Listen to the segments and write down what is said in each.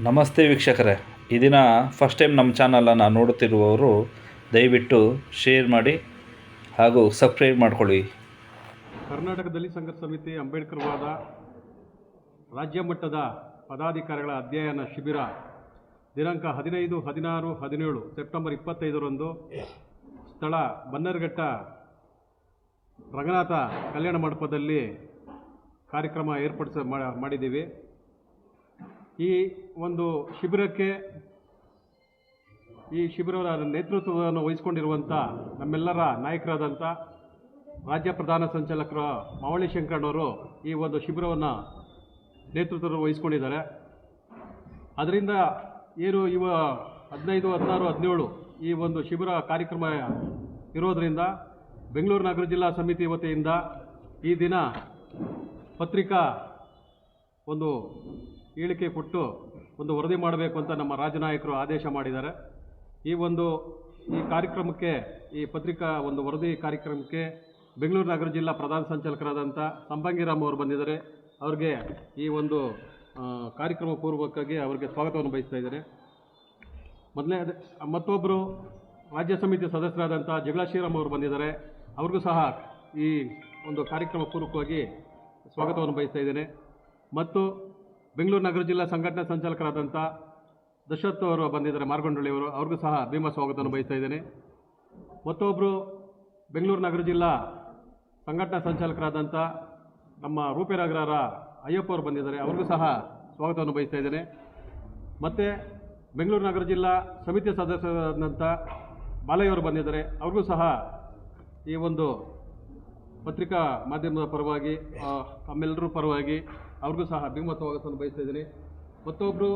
ನಮಸ್ತೆ ವೀಕ್ಷಕರೇ. ಈ ದಿನ ಫಸ್ಟ್ ಟೈಮ್ ನಮ್ಮ ಚಾನಲನ್ನು ನೋಡುತ್ತಿರುವವರು ದಯವಿಟ್ಟು ಶೇರ್ ಮಾಡಿ ಹಾಗೂ ಸಬ್ಸ್ಕ್ರೈಬ್ ಮಾಡಿಕೊಳ್ಳಿ. ಕರ್ನಾಟಕದಲ್ಲಿ ಸಂಘರ್ಷ ಸಮಿತಿ ಅಂಬೇಡ್ಕರ್ ವಾದ ರಾಜ್ಯ ಮಟ್ಟದ ಪದಾಧಿಕಾರಿಗಳ ಅಧ್ಯಯನ ಶಿಬಿರ ದಿನಾಂಕ ಹದಿನೈದು, ಹದಿನಾರು, ಹದಿನೇಳು ಸೆಪ್ಟೆಂಬರ್ ಇಪ್ಪತ್ತೈದರಂದು ಸ್ಥಳ ಬನ್ನರ್ಘಟ್ಟ ರಂಗನಾಥ ಕಲ್ಯಾಣ ಮಂಟಪದಲ್ಲಿ ಕಾರ್ಯಕ್ರಮ ಏರ್ಪಡಿಸ ಮಾಡಿದ್ದೀವಿ. ಈ ಒಂದು ಶಿಬಿರಕ್ಕೆ, ಈ ಶಿಬಿರದ ನೇತೃತ್ವವನ್ನು ವಹಿಸಿಕೊಂಡಿರುವಂಥ ನಮ್ಮೆಲ್ಲರ ನಾಯಕರಾದಂಥ ರಾಜ್ಯ ಪ್ರಧಾನ ಸಂಚಾಲಕರು ಮಾವಳಿ ಶಂಕರಣ್ಣವರು ಈ ಒಂದು ಶಿಬಿರವನ್ನು ನೇತೃತ್ವ ವಹಿಸ್ಕೊಂಡಿದ್ದಾರೆ. ಅದರಿಂದ ಏನು ಇವ ಹದಿನೈದು, ಹದಿನಾರು, ಹದಿನೇಳು ಈ ಒಂದು ಶಿಬಿರ ಕಾರ್ಯಕ್ರಮ ಇರೋದರಿಂದ ಬೆಂಗಳೂರು ನಗರ ಜಿಲ್ಲಾ ಸಮಿತಿ ವತಿಯಿಂದ ಈ ದಿನ ಪತ್ರಿಕಾ ಒಂದು ಹೇಳಿಕೆ ಕೊಟ್ಟು ಒಂದು ವರದಿ ಮಾಡಬೇಕು ಅಂತ ನಮ್ಮ ರಾಜನಾಯಕರು ಆದೇಶ ಮಾಡಿದ್ದಾರೆ. ಈ ಒಂದು, ಈ ಕಾರ್ಯಕ್ರಮಕ್ಕೆ, ಈ ಪತ್ರಿಕಾ ಒಂದು ವರದಿ ಕಾರ್ಯಕ್ರಮಕ್ಕೆ ಬೆಂಗಳೂರು ನಗರ ಜಿಲ್ಲಾ ಪ್ರಧಾನ ಸಂಚಾಲಕರಾದಂಥ ಸಂಪಂಗಿರಾಮ್ ಅವರು ಬಂದಿದ್ದಾರೆ. ಅವ್ರಿಗೆ ಈ ಒಂದು ಕಾರ್ಯಕ್ರಮ ಪೂರ್ವಕವಾಗಿ ಅವರಿಗೆ ಸ್ವಾಗತವನ್ನು ಬಯಸ್ತಾ ಇದ್ದಾರೆ ಮೊದಲನೇ, ಮತ್ತೊಬ್ಬರು ರಾಜ್ಯ ಸಮಿತಿ ಸದಸ್ಯರಾದಂಥ ಜಗಳ ಶ್ರೀರಾಮ್ ಅವರು ಬಂದಿದ್ದಾರೆ. ಅವ್ರಿಗೂ ಸಹ ಈ ಒಂದು ಕಾರ್ಯಕ್ರಮ ಪೂರ್ವಕವಾಗಿ ಸ್ವಾಗತವನ್ನು ಬಯಸ್ತಾ ಇದ್ದೇನೆ. ಮತ್ತು ಬೆಂಗಳೂರು ನಗರ ಜಿಲ್ಲಾ ಸಂಘಟನಾ ಸಂಚಾಲಕರಾದಂಥ ದಶರಥ್ ಅವರು ಬಂದಿದ್ದಾರೆ ಮಾರ್ಗೊಂಡಳ್ಳಿಯವರು ಅವ್ರಿಗೂ ಸಹ ಭೀಮ ಸ್ವಾಗತವನ್ನು ಬಯಸ್ತಾ ಇದ್ದೇನೆ. ಮತ್ತೊಬ್ಬರು ಬೆಂಗಳೂರು ನಗರ ಜಿಲ್ಲಾ ಸಂಘಟನಾ ಸಂಚಾಲಕರಾದಂಥ ನಮ್ಮ ರೂಪೇರಾಗ್ರಹರ ಅಯ್ಯಪ್ಪ ಅವರು ಬಂದಿದ್ದಾರೆ. ಅವ್ರಿಗೂ ಸಹ ಸ್ವಾಗತವನ್ನು ಬಯಸ್ತಾ ಇದ್ದೇನೆ. ಮತ್ತು ಬೆಂಗಳೂರು ನಗರ ಜಿಲ್ಲಾ ಸಮಿತಿ ಸದಸ್ಯರಾದಂಥ ಬಾಲಯ್ಯವರು ಬಂದಿದ್ದಾರೆ. ಅವ್ರಿಗೂ ಸಹ ಈ ಒಂದು ಪತ್ರಿಕಾ ಮಾಧ್ಯಮದ ಪರವಾಗಿ ತಮ್ಮೆಲ್ಲರ ಪರವಾಗಿ ಅವ್ರಿಗೂ ಸಹ ಭೀಮ ಸ್ವಾಗತವನ್ನು ಬಯಸ್ತಾ ಇದ್ದೀನಿ. ಮತ್ತೊಬ್ಬರು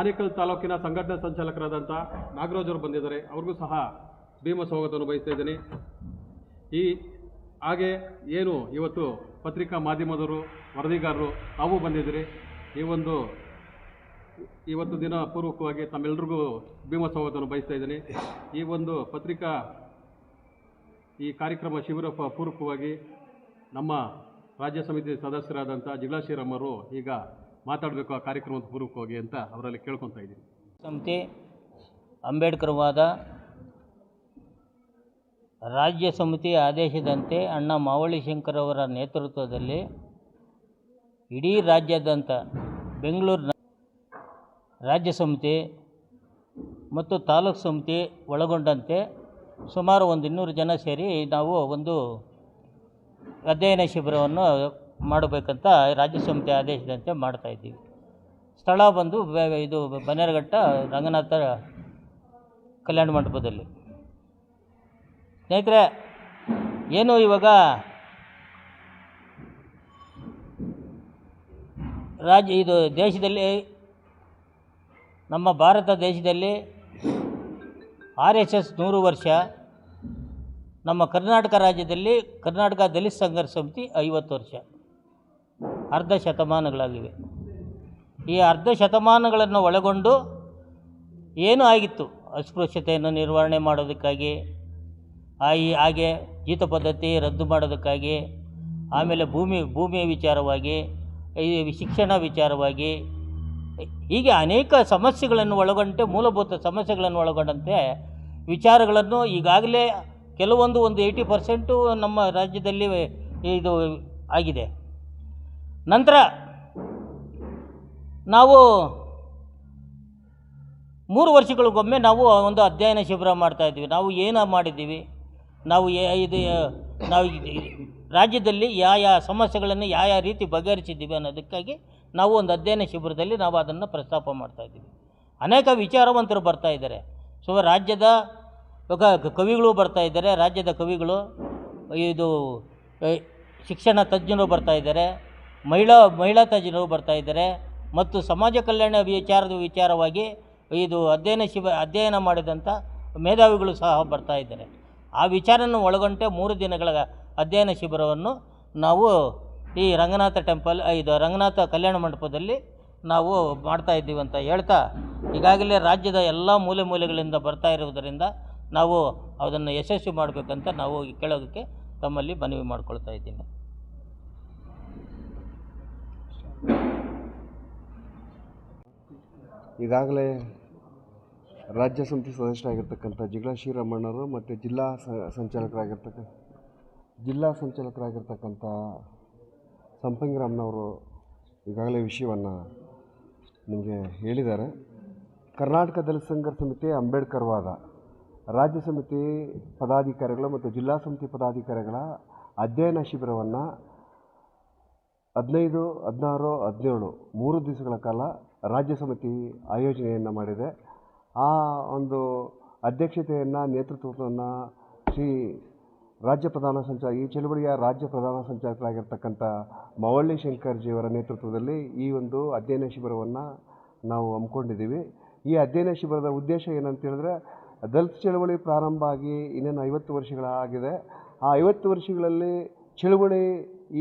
ಆನೇಕಲ್ ತಾಲೂಕಿನ ಸಂಘಟನಾ ಸಂಚಾಲಕರಾದಂಥ ನಾಗರಾಜ್ ಅವರು ಬಂದಿದ್ದಾರೆ. ಅವ್ರಿಗೂ ಸಹ ಭೀಮ ಸ್ವಾಗತವನ್ನು ಬಯಸ್ತಾ ಇದ್ದೀನಿ. ಈ ಹಾಗೆ ಏನು ಇವತ್ತು ಪತ್ರಿಕಾ ಮಾಧ್ಯಮದವರು, ವರದಿಗಾರರು ತಾವು ಬಂದಿದ್ದೀರಿ. ಈ ಒಂದು ಇವತ್ತು ದಿನ ಪೂರ್ವಕವಾಗಿ ತಮ್ಮೆಲ್ಲರಿಗೂ ಭೀಮ ಸ್ವಾಗತವನ್ನು ಬಯಸ್ತಾ ಇದ್ದೀನಿ. ಈ ಒಂದು ಪತ್ರಿಕಾ ಈ ಕಾರ್ಯಕ್ರಮ ಶಿಬಿರ ಪೂರ್ವಕವಾಗಿ ನಮ್ಮ ರಾಜ್ಯ ಸಮಿತಿ ಸದಸ್ಯರಾದಂಥ ಜಿಲ್ಲಾ ಶ್ರೀರಾಮರು ಈಗ ಮಾತಾಡಬೇಕು ಆ ಕಾರ್ಯಕ್ರಮದ ಹೋಗಿ ಅಂತ ಅವರಲ್ಲಿ ಕೇಳ್ಕೊತಾ ಇದ್ದೀನಿ. ಸಮಿತಿ ಅಂಬೇಡ್ಕರ್ ವಾದ ರಾಜ್ಯ ಸಮಿತಿ ಆದೇಶದಂತೆ ಅಣ್ಣ ಮಾವಳಿ ಶಂಕರ್ ಅವರ ನೇತೃತ್ವದಲ್ಲಿ ಇಡೀ ರಾಜ್ಯಾದ್ಯಂತ ಬೆಂಗಳೂರಿನ ರಾಜ್ಯ ಸಮಿತಿ ಮತ್ತು ತಾಲೂಕು ಸಮಿತಿ ಒಳಗೊಂಡಂತೆ ಸುಮಾರು ಒಂದು ಇನ್ನೂರು ಜನ ಸೇರಿ ನಾವು ಒಂದು ಅಧ್ಯಯನ ಶಿಬಿರವನ್ನು ಮಾಡಬೇಕಂತ ರಾಜ್ಯ ಸಮಿತಿ ಆದೇಶದಂತೆ ಮಾಡ್ತಾ ಇದ್ದೀವಿ. ಸ್ಥಳ ಬಂದು ಇದು ಬನ್ನೇರಘಟ್ಟ ರಂಗನಾಥ ಕಲ್ಯಾಣ ಮಂಟಪದಲ್ಲಿ. ಸ್ನೇಹಿತರೆ, ಏನು ಇವಾಗ ರಾಜ್ಯ, ಇದು ದೇಶದಲ್ಲಿ, ನಮ್ಮ ಭಾರತ ದೇಶದಲ್ಲಿ ಆರ್ ಎಸ್ ಎಸ್ ನೂರು ವರ್ಷ ನಮ್ಮ ಕರ್ನಾಟಕ ರಾಜ್ಯದಲ್ಲಿ ಕರ್ನಾಟಕ ದಲಿತ ಸಂಘರ್ಷ ಸಮಿತಿ ಐವತ್ತು ವರ್ಷ. ಅರ್ಧ ಶತಮಾನಗಳಾಗಿವೆ. ಈ ಅರ್ಧ ಶತಮಾನಗಳನ್ನು ಒಳಗೊಂಡು ಏನು ಆಗಿತ್ತು? ಅಸ್ಪೃಶ್ಯತೆಯನ್ನು ನಿರ್ವಹಣೆ ಮಾಡೋದಕ್ಕಾಗಿ ಈ ಹಾಗೆ ಜೀತ ಪದ್ಧತಿ ರದ್ದು ಮಾಡೋದಕ್ಕಾಗಿ, ಆಮೇಲೆ ಭೂಮಿ, ಭೂಮಿಯ ವಿಚಾರವಾಗಿ, ಈ ಶಿಕ್ಷಣ ವಿಚಾರವಾಗಿ, ಹೀಗೆ ಅನೇಕ ಸಮಸ್ಯೆಗಳನ್ನು ಒಳಗೊಂಡಂತೆ, ಮೂಲಭೂತ ಸಮಸ್ಯೆಗಳನ್ನು ಒಳಗೊಂಡಂತೆ ವಿಚಾರಗಳನ್ನು ಈಗಾಗಲೇ ಕೆಲವೊಂದು ಒಂದು ಏಯ್ಟಿ ಪರ್ಸೆಂಟು ನಮ್ಮ ರಾಜ್ಯದಲ್ಲಿ ಇದು ಆಗಿದೆ. ನಂತರ ನಾವು ಮೂರು ವರ್ಷಗಳಿಗೊಮ್ಮೆ ನಾವು ಒಂದು ಅಧ್ಯಯನ ಶಿಬಿರ ಮಾಡ್ತಾಯಿದ್ವಿ ನಾವು ಏನು ಮಾಡಿದ್ದೀವಿ? ನಾವು ಇದು ನಾವು ರಾಜ್ಯದಲ್ಲಿ ಯಾವ ಯಾವ ಸಮಸ್ಯೆಗಳನ್ನು ಯಾವ ಯಾವ ರೀತಿ ಬಗೆಹರಿಸಿದ್ದೀವಿ ಅನ್ನೋದಕ್ಕಾಗಿ ನಾವು ಒಂದು ಅಧ್ಯಯನ ಶಿಬಿರದಲ್ಲಿ ನಾವು ಅದನ್ನು ಪ್ರಸ್ತಾಪ ಮಾಡ್ತಾಯಿದ್ದೀವಿ ಅನೇಕ ವಿಚಾರವಂತರು ಬರ್ತಾ ಇದ್ದಾರೆ. ಸೊ, ರಾಜ್ಯದ ಇವಾಗ ಕವಿಗಳು ಬರ್ತಾ ಇದ್ದಾರೆ, ರಾಜ್ಯದ ಕವಿಗಳು, ಇದು ಶಿಕ್ಷಣ ತಜ್ಞರು ಬರ್ತಾ ಇದ್ದಾರೆ, ಮಹಿಳಾ ಮಹಿಳಾ ತಜ್ಞರು ಬರ್ತಾ ಇದ್ದಾರೆ, ಮತ್ತು ಸಮಾಜ ಕಲ್ಯಾಣ ವಿಚಾರದ ವಿಚಾರವಾಗಿ ಇದು ಅಧ್ಯಯನ ಶಿಬ ಅಧ್ಯಯನ ಮಾಡಿದಂಥ ಮೇಧಾವಿಗಳು ಸಹ ಬರ್ತಾ ಇದ್ದಾರೆ. ಆ ವಿಚಾರನ ಒಳಗೊಂಡೆ ಮೂರು ದಿನಗಳ ಅಧ್ಯಯನ ಶಿಬಿರವನ್ನು ನಾವು ಈ ರಂಗನಾಥ ಟೆಂಪಲ್, ಇದು ರಂಗನಾಥ ಕಲ್ಯಾಣ ಮಂಟಪದಲ್ಲಿ ನಾವು ಮಾಡ್ತಾ ಇದ್ದೀವಿ ಅಂತ ಹೇಳ್ತಾ, ಈಗಾಗಲೇ ರಾಜ್ಯದ ಎಲ್ಲ ಮೂಲೆ ಮೂಲೆಗಳಿಂದ ಬರ್ತಾ ಇರುವುದರಿಂದ ನಾವು ಅದನ್ನು ಯಶಸ್ವಿ ಮಾಡಬೇಕಂತ ನಾವು ಕೇಳೋದಕ್ಕೆ ತಮ್ಮಲ್ಲಿ ಮನವಿ ಮಾಡ್ಕೊಳ್ತಾ ಇದ್ದೀನಿ. ಈಗಾಗಲೇ ರಾಜ್ಯ ಸಮಿತಿ ಸದಸ್ಯರಾಗಿರ್ತಕ್ಕಂಥ ಜಿಗಳ ಶ್ರೀರಮಣ್ಣರು ಮತ್ತು ಜಿಲ್ಲಾ ಸಂಚಾಲಕರಾಗಿರ್ತಕ್ಕ, ಜಿಲ್ಲಾ ಸಂಚಾಲಕರಾಗಿರ್ತಕ್ಕಂಥ ಸಂಪಂಗಿರಾಮ್ನವರು ಈಗಾಗಲೇ ವಿಷಯವನ್ನು ನಿಮಗೆ ಹೇಳಿದ್ದಾರೆ. ಕರ್ನಾಟಕ ದಲಿತ ಸಂಘರ್ಷ ಸಮಿತಿ ಅಂಬೇಡ್ಕರ್ ವಾದ. ರಾಜ್ಯ ಸಮಿತಿ ಪದಾಧಿಕಾರಿಗಳು ಮತ್ತು ಜಿಲ್ಲಾ ಸಮಿತಿ ಪದಾಧಿಕಾರಿಗಳ ಅಧ್ಯಯನ ಶಿಬಿರವನ್ನು ಹದಿನೈದು, ಹದಿನಾರು, ಹದಿನೇಳು, ಮೂರು ದಿವಸಗಳ ಕಾಲ ರಾಜ್ಯ ಸಮಿತಿ ಆಯೋಜನೆಯನ್ನು ಮಾಡಿದೆ. ಆ ಒಂದು ಅಧ್ಯಕ್ಷತೆಯನ್ನು, ನೇತೃತ್ವವನ್ನು ಶ್ರೀ ರಾಜ್ಯ ಪ್ರಧಾನ ಸಂಚಾಲ ಈ ಚಳುವಳಿಯ ರಾಜ್ಯ ಪ್ರಧಾನ ಸಂಚಾಲಕರಾಗಿರ್ತಕ್ಕಂಥ ಮವಳ್ಳಿ ಶಂಕರ್ಜಿಯವರ ನೇತೃತ್ವದಲ್ಲಿ ಈ ಒಂದು ಅಧ್ಯಯನ ಶಿಬಿರವನ್ನು ನಾವು ಹಮ್ಮಿಕೊಂಡಿದ್ದೀವಿ. ಈ ಅಧ್ಯಯನ ಶಿಬಿರದ ಉದ್ದೇಶ ಏನಂತ ಹೇಳಿದ್ರೆ ದಲಿತ ಚಳವಳಿ ಪ್ರಾರಂಭ ಆಗಿ ಇನ್ನೇನು ಐವತ್ತು ವರ್ಷಗಳಾಗಿದೆ ಆ ಐವತ್ತು ವರ್ಷಗಳಲ್ಲಿ ಚಳುವಳಿ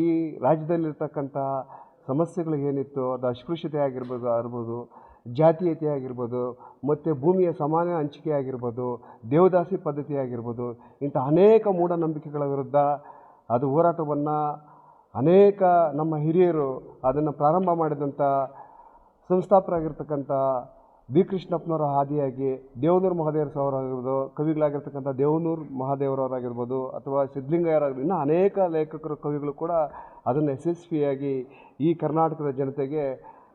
ಈ ರಾಜ್ಯದಲ್ಲಿರ್ತಕ್ಕಂಥ ಸಮಸ್ಯೆಗಳು ಏನಿತ್ತು? ಅದು ಅಸ್ಪೃಶ್ಯತೆ ಆಗಿರ್ಬೋದು ಆಗಿರ್ಬೋದು, ಜಾತೀಯತೆ ಆಗಿರ್ಬೋದು, ಮತ್ತು ಭೂಮಿಯ ಸಮಾನ ಹಂಚಿಕೆ ಆಗಿರ್ಬೋದು, ದೇವದಾಸಿ ಪದ್ಧತಿ ಆಗಿರ್ಬೋದು, ಇಂಥ ಅನೇಕ ಮೂಢನಂಬಿಕೆಗಳ ವಿರುದ್ಧ ಅದು ಹೋರಾಟವನ್ನು ಅನೇಕ ನಮ್ಮ ಹಿರಿಯರು ಅದನ್ನು ಪ್ರಾರಂಭ ಮಾಡಿದಂಥ ಸಂಸ್ಥಾಪಕರಾಗಿರ್ತಕ್ಕಂಥ ಬಿ ಕೃಷ್ಣಪ್ಪನವರ ಹಾದಿಯಾಗಿ ದೇವನೂರು ಮಹಾದೇವರ ಅವರಾಗಿರ್ಬೋದು ಕವಿಗಳಾಗಿರ್ತಕ್ಕಂಥ ದೇವನೂರು ಮಹಾದೇವರವರಾಗಿರ್ಬೋದು, ಅಥವಾ ಸಿದ್ಧಲಿಂಗಯ್ಯರಾಗಿರ್ಬೋದು, ಇನ್ನೂ ಅನೇಕ ಲೇಖಕರು, ಕವಿಗಳು ಕೂಡ ಅದನ್ನು ಯಶಸ್ವಿಯಾಗಿ ಈ ಕರ್ನಾಟಕದ ಜನತೆಗೆ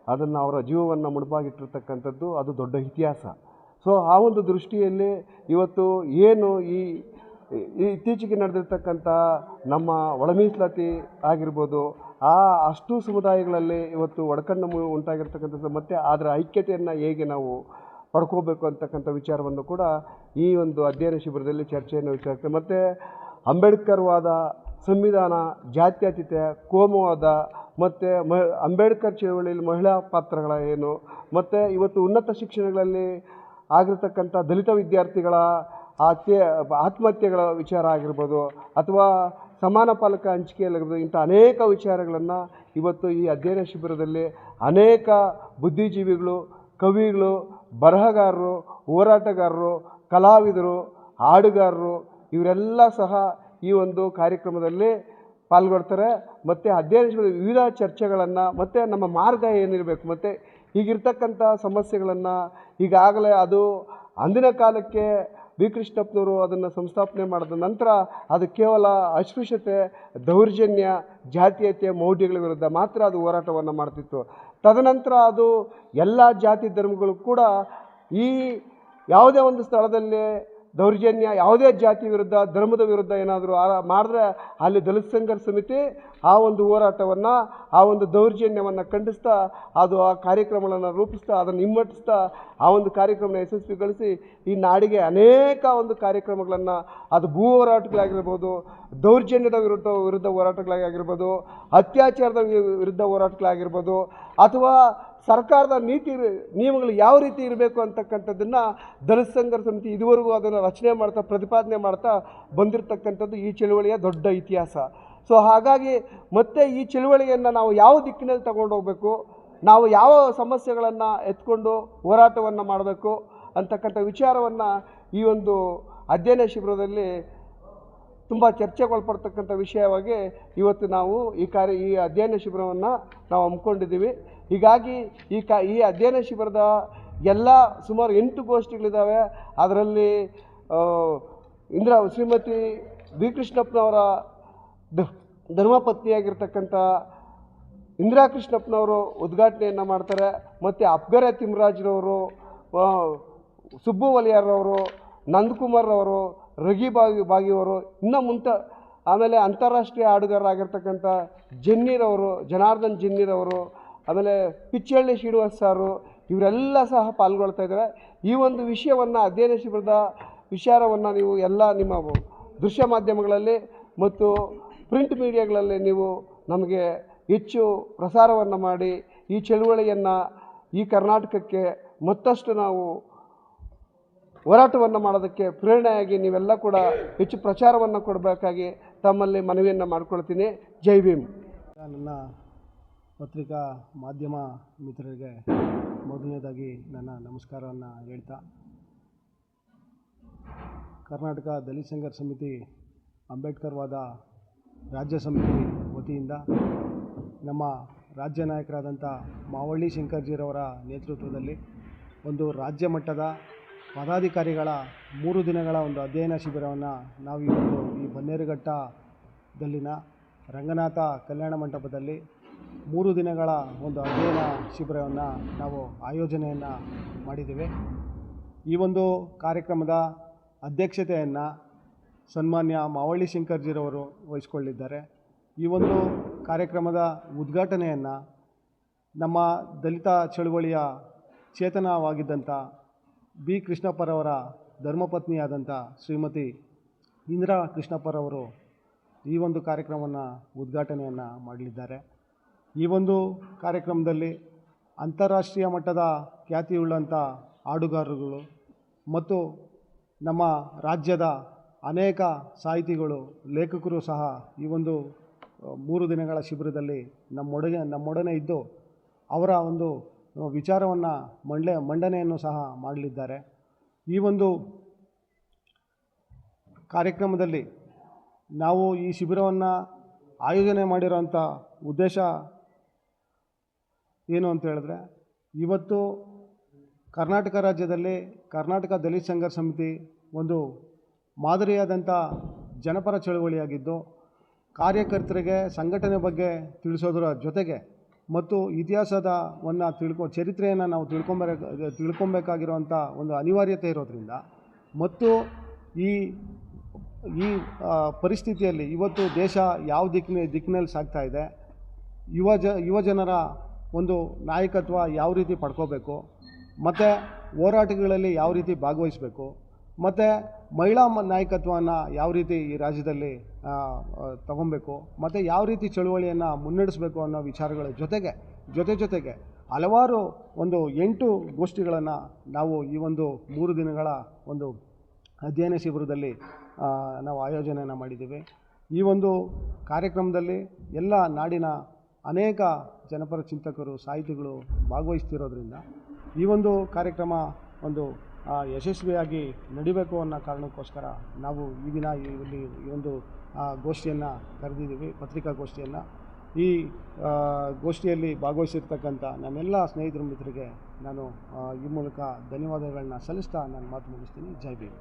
ಅದನ್ನು ಅವರ ಜೀವವನ್ನು ಮುಡುಪಾಗಿಟ್ಟಿರ್ತಕ್ಕಂಥದ್ದು ಅದು ದೊಡ್ಡ ಇತಿಹಾಸ. ಸೊ, ಆ ಒಂದು ದೃಷ್ಟಿಯಲ್ಲಿ ಇವತ್ತು ಏನು ಈ ಈ ಇತ್ತೀಚೆಗೆ ನಡೆದಿರ್ತಕ್ಕಂಥ ನಮ್ಮ ಒಳಮೀಸಲಾತಿ ಆಗಿರ್ಬೋದು, ಆ ಅಷ್ಟು ಸಮುದಾಯಗಳಲ್ಲಿ ಇವತ್ತು ಒಡಕಣ್ಣು ಉಂಟಾಗಿರ್ತಕ್ಕಂಥ ಉಂಟಾಗಿರ್ತಕ್ಕಂಥದ್ದು ಮತ್ತು ಅದರ ಐಕ್ಯತೆಯನ್ನು ಹೇಗೆ ನಾವು ಪಡ್ಕೋಬೇಕು ಅಂತಕ್ಕಂಥ ವಿಚಾರವನ್ನು ಕೂಡ ಈ ಒಂದು ಅಧ್ಯಯನ ಶಿಬಿರದಲ್ಲಿ ಚರ್ಚೆಯನ್ನು ವಿಚಾರಿಸ್ತೇವೆ ಮತ್ತು ಅಂಬೇಡ್ಕರ್ವಾದ ಸಂವಿಧಾನ ಜಾತ್ಯತೀತ ಕೋಮವಾದ ಮತ್ತು ಮ, ಅಂಬೇಡ್ಕರ್ ಚಳವಳಿಯಲ್ಲಿ ಮಹಿಳಾ ಪಾತ್ರಗಳ ಏನು, ಮತ್ತು ಇವತ್ತು ಉನ್ನತ ಶಿಕ್ಷಣಗಳಲ್ಲಿ ಆಗಿರ್ತಕ್ಕಂಥ ದಲಿತ ವಿದ್ಯಾರ್ಥಿಗಳ ಹತ್ಯೆ ಆತ್ಮಹತ್ಯೆಗಳ ವಿಚಾರ ಆಗಿರ್ಬೋದು ಅಥವಾ ಸಮಾನ ಪಾಲಕ ಹಂಚಿಕೆಯಲ್ಲಿರ್ಬೋದು ಇಂಥ ಅನೇಕ ವಿಚಾರಗಳನ್ನು ಇವತ್ತು ಈ ಅಧ್ಯಯನ ಶಿಬಿರದಲ್ಲಿ ಅನೇಕ ಬುದ್ಧಿಜೀವಿಗಳು, ಕವಿಗಳು, ಬರಹಗಾರರು, ಹೋರಾಟಗಾರರು, ಕಲಾವಿದರು, ಹಾಡುಗಾರರು ಇವರೆಲ್ಲ ಸಹ ಈ ಒಂದು ಕಾರ್ಯಕ್ರಮದಲ್ಲಿ ಪಾಲ್ಗೊಳ್ತಾರೆ. ಮತ್ತು ಅಧ್ಯಯನ ಶಿಬಿರದ ವಿವಿಧ ಚರ್ಚೆಗಳನ್ನು, ಮತ್ತು ನಮ್ಮ ಮಾರ್ಗ ಏನಿರಬೇಕು, ಮತ್ತು ಈಗಿರ್ತಕ್ಕಂಥ ಸಮಸ್ಯೆಗಳನ್ನು ಈಗಾಗಲೇ ಅದು ಅಂದಿನ ಕಾಲಕ್ಕೆ ಬಿ ಕೃಷ್ಣಪ್ಪನವರು ಅದನ್ನು ಸಂಸ್ಥಾಪನೆ ಮಾಡಿದ ನಂತರ ಅದು ಕೇವಲ ಅಸ್ಪೃಶ್ಯತೆ, ದೌರ್ಜನ್ಯ ಜಾತೀಯತೆ ಮೌಢ್ಯಗಳ ವಿರುದ್ಧ ಮಾತ್ರ ಅದು ಹೋರಾಟವನ್ನು ಮಾಡ್ತಿತ್ತು. ತದನಂತರ ಅದು ಎಲ್ಲ ಜಾತಿ ಧರ್ಮಗಳು ಕೂಡ ಈ ಯಾವುದೇ ಒಂದು ಸ್ಥಳದಲ್ಲಿ ದೌರ್ಜನ್ಯ ಯಾವುದೇ ಜಾತಿ ವಿರುದ್ಧ, ಧರ್ಮದ ವಿರುದ್ಧ ಏನಾದರೂ ಮಾಡಿದ್ರೆ ಅಲ್ಲಿ ದಲಿತ ಸಂಘರ್ಷ ಸಮಿತಿ ಆ ಒಂದು ಹೋರಾಟವನ್ನು, ಆ ಒಂದು ದೌರ್ಜನ್ಯವನ್ನು ಖಂಡಿಸ್ತಾ, ಅದು ಆ ಕಾರ್ಯಕ್ರಮಗಳನ್ನು ರೂಪಿಸ್ತಾ, ಅದನ್ನು ಹಿಮ್ಮಟ್ಟಿಸ್ತಾ, ಆ ಒಂದು ಕಾರ್ಯಕ್ರಮ ಯಶಸ್ವಿಗೊಳಿಸಿ ಈ ನಾಡಿಗೆ ಅನೇಕ ಒಂದು ಕಾರ್ಯಕ್ರಮಗಳನ್ನು, ಅದು ಭೂ ಹೋರಾಟಗಳಾಗಿರ್ಬೋದು, ದೌರ್ಜನ್ಯದ ವಿರುದ್ಧ ವಿರುದ್ಧ ಹೋರಾಟಗಳಾಗಿರ್ಬೋದು, ಅತ್ಯಾಚಾರದ ವಿರುದ್ಧ ಹೋರಾಟಗಳಾಗಿರ್ಬೋದು, ಅಥವಾ ಸರ್ಕಾರದ ನೀತಿ ನಿಯಮಗಳು ಯಾವ ರೀತಿ ಇರಬೇಕು ಅಂತಕ್ಕಂಥದ್ದನ್ನು ದಲಿತ ಸಮಿತಿ ಇದುವರೆಗೂ ಅದನ್ನು ರಚನೆ ಮಾಡ್ತಾ, ಪ್ರತಿಪಾದನೆ ಮಾಡ್ತಾ ಬಂದಿರತಕ್ಕಂಥದ್ದು ಈ ಚಳುವಳಿಯ ದೊಡ್ಡ ಇತಿಹಾಸ. ಸೊ ಹಾಗಾಗಿ ಮತ್ತೆ ಈ ಚಳುವಳಿಯನ್ನು ನಾವು ಯಾವ ದಿಕ್ಕಿನಲ್ಲಿ ತಗೊಂಡು ಹೋಗಬೇಕು, ನಾವು ಯಾವ ಸಮಸ್ಯೆಗಳನ್ನು ಎತ್ಕೊಂಡು ಹೋರಾಟವನ್ನು ಮಾಡಬೇಕು ಅಂತಕ್ಕಂಥ ವಿಚಾರವನ್ನು ಈ ಒಂದು ಅಧ್ಯಯನ ಶಿಬಿರದಲ್ಲಿ ತುಂಬ ಚರ್ಚೆಗೊಳಪಡ್ತಕ್ಕಂಥ ವಿಷಯವಾಗಿ ಇವತ್ತು ನಾವು ಈ ಕಾರ್ಯ, ಈ ಅಧ್ಯಯನ ಶಿಬಿರವನ್ನು ನಾವು ಹಮ್ಮಿಕೊಂಡಿದ್ದೀವಿ. ಹೀಗಾಗಿ ಈ ಕಾ, ಈ ಅಧ್ಯಯನ ಶಿಬಿರದ ಎಲ್ಲ ಸುಮಾರು ಎಂಟು ಗೋಷ್ಠಿಗಳಿದ್ದಾವೆ. ಅದರಲ್ಲಿ ಇಂದ್ರ, ಶ್ರೀಮತಿ ವಿ ಕೃಷ್ಣಪ್ಪನವರ ಧರ್ಮಪತ್ನಿಯಾಗಿರ್ತಕ್ಕಂಥ ಇಂದಿರಾ ಕೃಷ್ಣಪ್ಪನವರು ಉದ್ಘಾಟನೆಯನ್ನು ಮಾಡ್ತಾರೆ. ಮತ್ತು ಅಬ್ಗರೆ ತಿಮ್ಮರಾಜ್ರವರು ಸುಬ್ಬು ವಲಿಯಾರವರು ನಂದಕುಮಾರ್ ಅವರು ರಗಿ ಬಾಗಿ ಬಾಗಿಯವರು, ಇನ್ನು ಮುಂತ, ಆಮೇಲೆ ಅಂತಾರಾಷ್ಟ್ರೀಯ ಹಾಡುಗಾರರಾಗಿರ್ತಕ್ಕಂಥ ಜನ್ನೀರವರು ಜನಾರ್ದನ್ ಜನ್ನೀರವರು ಆಮೇಲೆ ಪಿಚ್ಚಳ್ಳಿ ಶ್ರೀನಿವಾಸ್ ಸಾರು, ಇವರೆಲ್ಲ ಸಹ ಪಾಲ್ಗೊಳ್ತಾ ಇದ್ದಾರೆ. ಈ ಒಂದು ವಿಷಯವನ್ನು ಅಧ್ಯಯನ ಶಿಬಿರದ ವಿಚಾರವನ್ನು ನೀವು ಎಲ್ಲ ನಿಮ್ಮ ದೃಶ್ಯ ಮಾಧ್ಯಮಗಳಲ್ಲಿ ಮತ್ತು ಪ್ರಿಂಟ್ ಮೀಡಿಯಾಗಳಲ್ಲಿ ನೀವು ನಮಗೆ ಹೆಚ್ಚು ಪ್ರಸಾರವನ್ನು ಮಾಡಿ, ಈ ಚಳುವಳಿಯನ್ನು ಈ ಕರ್ನಾಟಕಕ್ಕೆ ಮತ್ತಷ್ಟು ನಾವು ಹೋರಾಟವನ್ನು ಮಾಡೋದಕ್ಕೆ ಪ್ರೇರಣೆಯಾಗಿ ನೀವೆಲ್ಲ ಕೂಡ ಹೆಚ್ಚು ಪ್ರಚಾರವನ್ನು ಕೊಡಬೇಕಾಗಿ ತಮ್ಮಲ್ಲಿ ಮನವಿಯನ್ನು ಮಾಡ್ಕೊಳ್ತೀನಿ. ಜೈ ಭೀಮ್. ನನ್ನ ಪತ್ರಿಕಾ ಮಾಧ್ಯಮ ಮಿತ್ರರಿಗೆ ಮೊದಲನೇದಾಗಿ ನನ್ನ ನಮಸ್ಕಾರವನ್ನು ಹೇಳ್ತಾ, ಕರ್ನಾಟಕ ದಲಿತ ಸಂಘರ್ಷ ಸಮಿತಿ ಅಂಬೇಡ್ಕರ್ವಾದ ರಾಜ್ಯ ಸಮಿತಿ ವತಿಯಿಂದ ನಮ್ಮ ರಾಜ್ಯ ನಾಯಕರಾದಂಥ ಮಾವಳ್ಳಿ ಶಂಕರ್ಜಿರವರ ನೇತೃತ್ವದಲ್ಲಿ ಒಂದು ರಾಜ್ಯ ಮಟ್ಟದ ಪದಾಧಿಕಾರಿಗಳ ಮೂರು ದಿನಗಳ ಒಂದು ಅಧ್ಯಯನ ಶಿಬಿರವನ್ನು ನಾವು ಇವತ್ತು ಈ ಬನ್ನೇರುಘಟ್ಟದಲ್ಲಿನ ರಂಗನಾಥ ಕಲ್ಯಾಣ ಮಂಟಪದಲ್ಲಿ ಮೂರು ದಿನಗಳ ಒಂದು ಅಧ್ಯಯನ ಶಿಬಿರವನ್ನು ನಾವು ಆಯೋಜನೆಯನ್ನು ಮಾಡಿದ್ದೇವೆ. ಈ ಒಂದು ಕಾರ್ಯಕ್ರಮದ ಅಧ್ಯಕ್ಷತೆಯನ್ನು ಸನ್ಮಾನ್ಯ ಮಾವಳ್ಳಿ ಶಂಕರ್ಜಿರವರು ವಹಿಸಿಕೊಳ್ಳಿದ್ದಾರೆ. ಈ ಒಂದು ಕಾರ್ಯಕ್ರಮದ ಉದ್ಘಾಟನೆಯನ್ನು ನಮ್ಮ ದಲಿತ ಚಳುವಳಿಯ ಚೇತನವಾಗಿದ್ದಂಥ ಬಿ. ಕೃಷ್ಣಪ್ಪರವರ ಧರ್ಮಪತ್ನಿಯಾದಂಥ ಶ್ರೀಮತಿ ಇಂದಿರಾ ಕೃಷ್ಣಪ್ಪರವರು ಈ ಒಂದು ಕಾರ್ಯಕ್ರಮವನ್ನು ಉದ್ಘಾಟನೆಯನ್ನು ಮಾಡಲಿದ್ದಾರೆ. ಈ ಒಂದು ಕಾರ್ಯಕ್ರಮದಲ್ಲಿ ಅಂತಾರಾಷ್ಟ್ರೀಯ ಮಟ್ಟದ ಖ್ಯಾತಿಯುಳ್ಳಂಥ ಹಾಡುಗಾರರುಗಳು ಮತ್ತು ನಮ್ಮ ರಾಜ್ಯದ ಅನೇಕ ಸಾಹಿತಿಗಳು, ಲೇಖಕರು ಸಹ ಈ ಒಂದು, ಮೂರು ದಿನಗಳ ಶಿಬಿರದಲ್ಲಿ ನಮ್ಮೊಡನೆ ನಮ್ಮೊಡನೆ ಇದ್ದು ಅವರ ಒಂದು ವಿಚಾರವನ್ನು ಮಂಡನೆ ಮಂಡನೆಯನ್ನು ಸಹ ಮಾಡಲಿದ್ದಾರೆ. ಈ ಒಂದು ಕಾರ್ಯಕ್ರಮದಲ್ಲಿ ನಾವು ಈ ಶಿಬಿರವನ್ನು ಆಯೋಜನೆ ಮಾಡಿರೋಂಥ ಉದ್ದೇಶ ಏನು ಅಂತ ಹೇಳಿದ್ರೆ, ಇವತ್ತು ಕರ್ನಾಟಕ ರಾಜ್ಯದಲ್ಲಿ ಕರ್ನಾಟಕ ದಲಿತ ಸಂಘರ್ಷ ಸಮಿತಿ ಒಂದು ಮಾದರಿಯಾದಂಥ ಜನಪರ ಚಳುವಳಿಯಾಗಿದ್ದು, ಕಾರ್ಯಕರ್ತರಿಗೆ ಸಂಘಟನೆ ಬಗ್ಗೆ ತಿಳಿಸೋದರ ಜೊತೆಗೆ ಮತ್ತು ಇತಿಹಾಸದವನ್ನು ತಿಳ್ಕೊ, ಚರಿತ್ರೆಯನ್ನು ನಾವು ತಿಳ್ಕೊಂಬರ ತಿಳ್ಕೊಬೇಕಾಗಿರುವಂಥ ಒಂದು ಅನಿವಾರ್ಯತೆ ಇರೋದ್ರಿಂದ ಮತ್ತು ಈ ಈ ಪರಿಸ್ಥಿತಿಯಲ್ಲಿ ಇವತ್ತು ದೇಶ ಯಾವ ದಿಕ್ಕಿನ, ದಿಕ್ಕಿನಲ್ಲಿ ಸಾಗ್ತಾ ಇದೆ, ಯುವ ಜ, ಯುವ ಜನರ ಒಂದು ನಾಯಕತ್ವ ಯಾವ ರೀತಿ ಪಡ್ಕೋಬೇಕು, ಮತ್ತು ಹೋರಾಟಗಳಲ್ಲಿ ಯಾವ ರೀತಿ ಭಾಗವಹಿಸಬೇಕು ಮತ್ತು ಮಹಿಳಾ ಮ ನಾಯಕತ್ವವನ್ನು ಯಾವ ರೀತಿ ಈ ರಾಜ್ಯದಲ್ಲಿ ತಗೊಬೇಕು, ಮತ್ತು ಯಾವ ರೀತಿ ಚಳುವಳಿಯನ್ನು ಮುನ್ನಡೆಸಬೇಕು ಅನ್ನೋ ವಿಚಾರಗಳ ಜೊತೆಗೆ, ಜೊತೆ ಜೊತೆಗೆ ಹಲವಾರು ಒಂದು ಎಂಟು ಗೋಷ್ಠಿಗಳನ್ನು ನಾವು ಈ ಒಂದು ಮೂರು ದಿನಗಳ ಒಂದು ಅಧ್ಯಯನ ಶಿಬಿರದಲ್ಲಿ ನಾವು ಆಯೋಜನೆಯನ್ನು ಮಾಡಿದ್ದೀವಿ. ಈ ಒಂದು ಕಾರ್ಯಕ್ರಮದಲ್ಲಿ ಎಲ್ಲ ನಾಡಿನ ಅನೇಕ ಜನಪರ ಚಿಂತಕರು, ಸಾಹಿತಿಗಳು ಭಾಗವಹಿಸ್ತಿರೋದ್ರಿಂದ ಈ ಒಂದು ಕಾರ್ಯಕ್ರಮ ಒಂದು ಯಶಸ್ವಿಯಾಗಿ ನಡಿಬೇಕು ಅನ್ನೋ ಕಾರಣಕ್ಕೋಸ್ಕರ ನಾವು ಈ ದಿನ ಇಲ್ಲಿ ಈ ಒಂದು ಗೋಷ್ಠಿಯನ್ನು ಕರೆದಿದ್ದೀವಿ ಪತ್ರಿಕಾಗೋಷ್ಠಿಯನ್ನು ಈ ಗೋಷ್ಠಿಯಲ್ಲಿ ಭಾಗವಹಿಸಿರ್ತಕ್ಕಂಥ ನಮ್ಮೆಲ್ಲ ಸ್ನೇಹಿತರ, ಮಿತ್ರರಿಗೆ ನಾನು ಈ ಮೂಲಕ ಧನ್ಯವಾದಗಳನ್ನ ಸಲ್ಲಿಸ್ತಾ ನಾನು ಮಾತು ಮುಗಿಸ್ತೀನಿ. ಜೈ ಭೀಮ್.